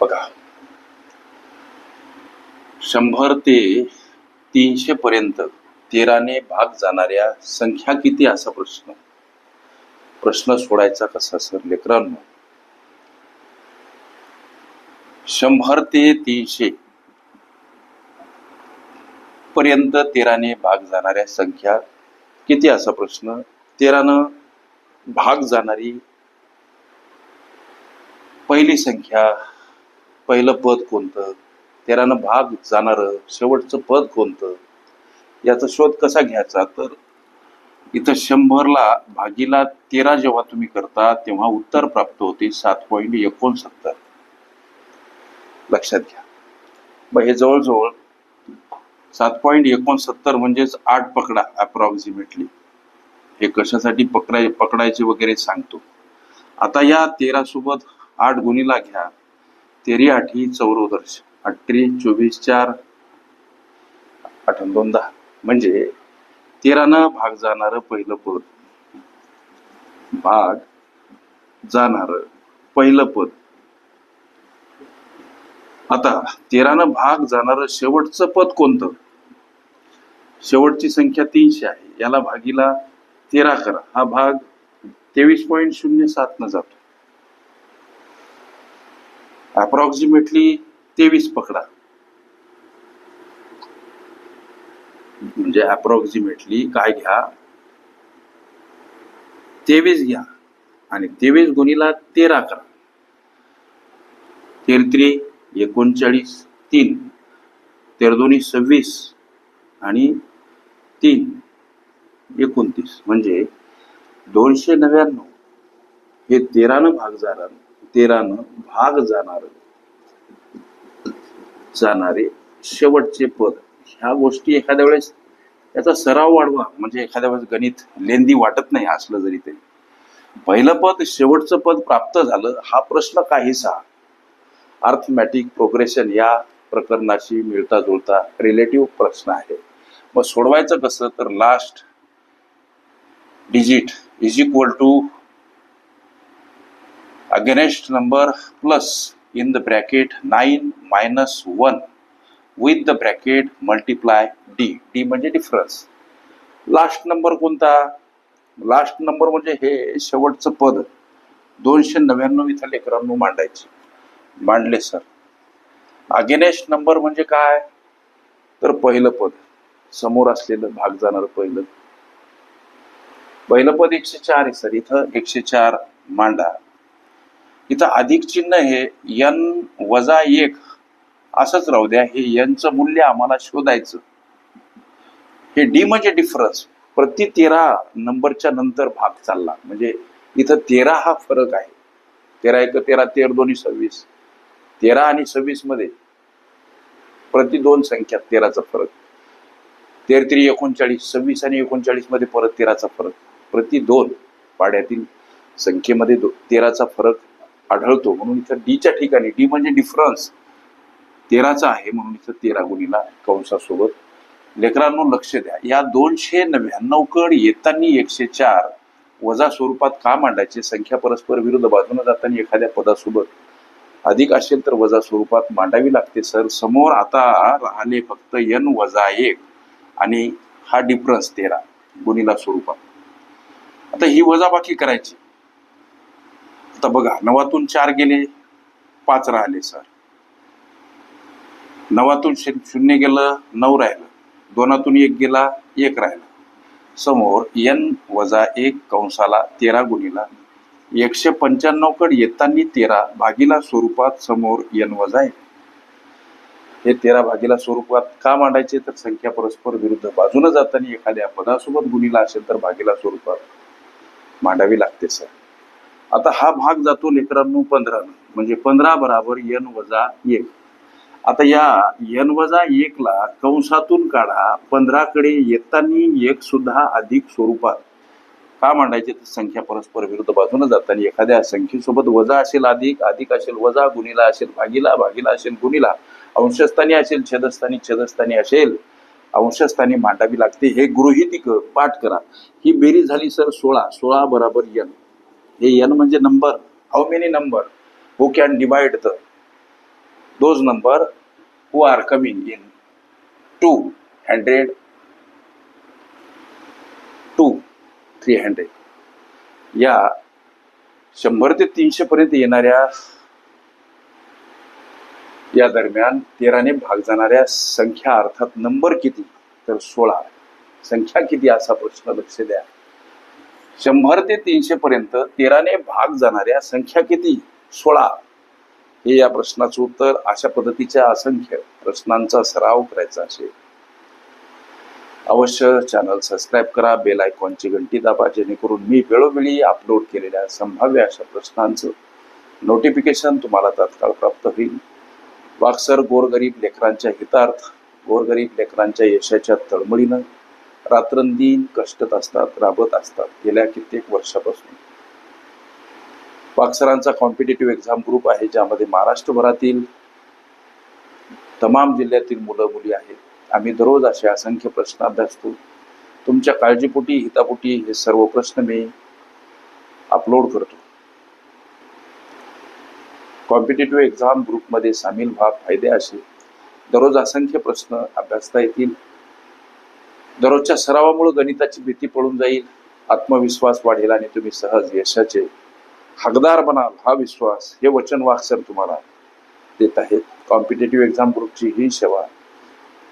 बघा. शंभर ते तीनशे पर्यंत तेराने भाग जाणाऱ्या संख्या किती असा प्रश्न. प्रश्न सोडायचा कसा सर लेकरांनो? शंभर ते तीनशे पर्यंत तेराने भाग जाणाऱ्या संख्या किती असा प्रश्न? तेरानं भाग जाणारी पहिली संख्या पहिलं पद कोणतं? तेरानं भाग जाणारं शेवटचं पद कोणतं? याचा शोध कसा घ्यायचा? तर इथं शंभरला भागीला तेरा जेव्हा तुम्ही करता तेव्हा उत्तर प्राप्त होते सात पॉईंट एकोणसत्तर. लक्षात घ्या. मग हे जवळजवळ सात पॉईंट एकोणसत्तर म्हणजेच आठ पकडा अप्रॉक्सिमेटली हे कशासाठी पकडाय पकडायचे वगैरे सांगतो. आता या तेरा सोबत आठ गुणीला घ्या. तेरी आठी चौरोदर्श. अठ्ठेचाळीस चोवीस चार आठ दोन दहा. म्हणजे तेरानं भाग जाणार पहिलं पद. भाग जाणार पहिलं पद. आता तेरानं भाग जाणार शेवटचं पद कोणतं? शेवटची संख्या तीनशे आहे. याला भागीला तेरा करा. हा भाग तेवीस पॉईंट शून्य सात न जातो. अप्रॉक्सिमेटली तेवीस पकडा. म्हणजे अप्रॉक्सिमेटली काय घ्या? तेवीस घ्या. आणि तेवीस गुणीला तेरा करा. तेरत्री एकोणचाळीस तीन. तेरदोनी सव्वीस आणि तीन एकोणतीस. म्हणजे दोनशे नव्याण्णव. हे तेरानं भाग झाला. तेरानं भाग जाणार. जाणारे शेवटचे पद. ह्या गोष्टी एखाद्या वेळेस त्याचा सराव वाढवा. म्हणजे एखाद्या वेळेस गणित लेंदी वाटत नाही असलं जरी तरी. पहिलं पद शेवटचं पद प्राप्त झालं हा प्रश्न काहीसा. अर्थमॅटिक प्रोग्रेशन या प्रकरणाशी मिळता जुळता रिलेटिव्ह प्रश्न आहे. मग सोडवायचं कसं? तर last digit is equal to against number plus in the bracket nine minus one with the bracket multiply D D म्हणजे डिफरन्स लास्ट नंबर कोणता? लास्ट नंबर म्हणजे हे शेवटचं पद. दोनशे नव्याण्णव इथं लेकरांनो मांडायचे. मांडले सर अगेनेस्ट नंबर म्हणजे काय? तर पहिलं पद. समोर असलेलं भाग जाणारं पहिलं. पहिलं पद एकशे चार आहे सर इथं एकशे चार मांडा. इथं अधिक चिन्ह हे यन वजा एक असंच राहू द्या. हे यनचं मूल्य आम्हाला शोधायचं. हे डी म्हणजे डिफरन्स प्रति तेरा नंबरच्या नंतर भाग चालला. म्हणजे इथं तेरा हा फरक आहे. तेरा एक तेरा तेर दोन्ही सव्वीस. तेरा आणि सव्वीसमध्ये प्रति दोन संख्या तेराचा फरक. तेर तरी एकोणचाळीस सव्वीस आणि एकोणचाळीसमध्ये परत तेराचा फरक. प्रति दोन पाड्यातील संख्येमध्ये दो- तेराचा फरक आढळतो. म्हणून इथं डीच्या ठिकाणी डी म्हणजे डिफरन्स तेराचा आहे म्हणून इथं तेरा गुणीला कंसासोबत. लेकरांनो लक्ष द्या. या दोनशे नव्याण्णव कड येताना एकशे चार वजा स्वरूपात का मांडायचे? संख्या परस्पर विरुद्ध बाजूने जाताना एखाद्या पदासोबत अधिक असेल तर वजा स्वरूपात मांडावी लागते सर. समोर आता राहिले फक्त यन वजा एक आणि हा डिफरन्स तेरा गुणीला स्वरूपात. आता ही वजाबाकी करायची. आता बघा नवातून चार गेले पाच राहिले सर. नवातून शून्य गेलं नऊ राहिलं. दोनातून एक गेला एक राहिला. समोर एन वजा एक कंसाला तेरा गुणीला एकशे पंच्याण्णव कड येताना तेरा भागीला स्वरूपात समोर एन वजा एक. हे तेरा भागीला स्वरूपात का मांडायचे? तर संख्या परस्पर विरुद्ध बाजूने जाताना एखाद्या पदासोबत गुणीला असेल तर भागीला स्वरूपात मांडावी लागते सर. आता हा भाग जातो लेकरांनो पंधरा म्हणजे पंधरा बराबर एन वजा एक. आता या एन वजा एकला कंसातून काढा पंधराकडे येताना एक सुद्धा अधिक स्वरूपात. का मांडायचे? तर संख्या परस्पर विरुद्ध बाजून जाताना एखाद्या संख्येसोबत वजा असेल अधिक अधिक असेल वजा गुणीला असेल भागीला भागीला असेल गुणीला अंशस्थानी असेल छेदस्थानी छेदस्थानी असेल अंशस्थानी मांडावी लागते. हे गृहितिक पाठ करा. ही बेरीज झाली सर सोळा. सोळा बराबर यन हे एन म्हणजे number how many number who can divide the those number who are coming in two hundred to three hundred या शंभर ते तीनशे पर्यंत येणाऱ्या या दरम्यान तेराने भाग जाणाऱ्या संख्या अर्थात नंबर किती? तर सोळा. संख्या किती असा प्रश्न लक्ष द्या. शंभर ते तीनशे पर्यंत तेराने भाग जाणाऱ्या संख्या किती? सोळा. हे या प्रश्नाचं उत्तर अशा पद्धतीच्या असंख्य प्रश्नांचा सराव करायचा असेल. अवश्य चॅनल सबस्क्राईब करा बेल आयकॉनची घंटी दाबा जेणेकरून मी वेळोवेळी अपलोड केलेल्या संभाव्य अशा प्रश्नांचं नोटिफिकेशन तुम्हाला तात्काळ प्राप्त होईल. वाक्सर गोरगरीब लेकरांच्या हितार्थ गोरगरीब लेकरांच्या यशाच्या तळमळीनं रात्रंदिन कष्टत असतात राबत असतात. गेल्या कित्येक वर्षापासून. पाक्सरांचा कॉम्पिटेटिव्ह एक्झाम ग्रुप आहे ज्यामध्ये महाराष्ट्रभरातील तमाम जिल्ह्यातील मुलं मुली आहेत. आम्ही दररोज असे असंख्य प्रश्न अभ्यासतो. तुमच्या काळजीपोटी हितापोटी हे सर्व प्रश्न मी अपलोड करतो. कॉम्पिटेटिव्ह एक्झाम ग्रुपमध्ये सामील व्हा फायदे असे. दररोज असंख्य प्रश्न अभ्यासता येतील. दररोजच्या सरावामुळे गणिताची भीती पळून जाईल आत्मविश्वास वाढेल आणि तुम्ही सहज यशाचे हकदार बनाल. हा विश्वास हे वचन वाक्सर तुम्हाला देत आहेत. कॉम्पिटेटिव्ह एक्झाम ग्रुपची ही सेवा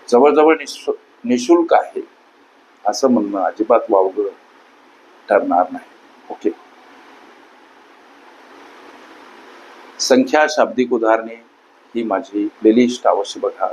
जवळजवळ निशु निशुल्क आहे. असं म्हणणं अजिबात वावगं ठरणार नाही. ओके. संख्या शाब्दिक उदाहरणे ही माझी प्लेलिस्ट अवश्य बघा.